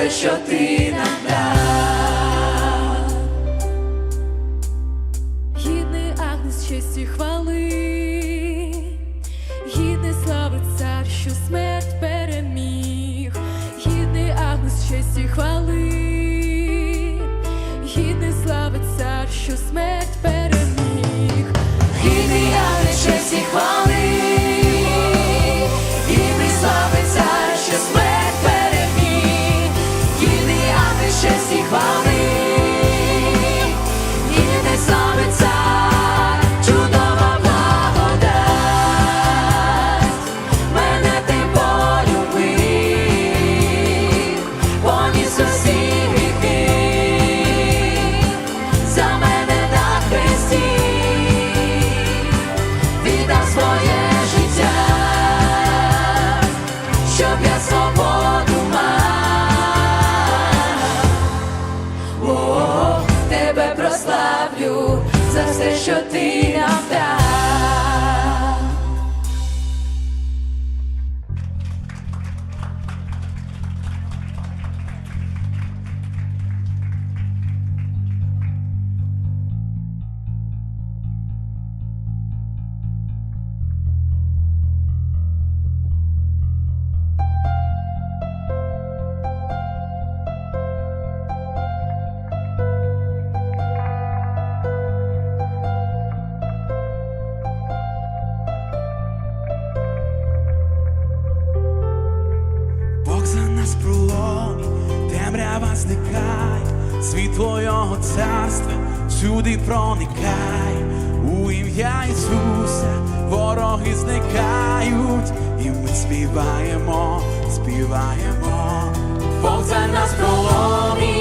все, що ти нам дав. Гідний агнес честі хвали, гідний слави цар, що смерть переміг, гідний агнес честі хвали, гідний слави цар, що смерть. прославлю за все, що ти нам дав. крізь проломі, темрява зникає, світ твого царства сюди проникай у ім'я Ісуса вороги зникають, і ми співаємо, співаємо, Бог за нас проломить.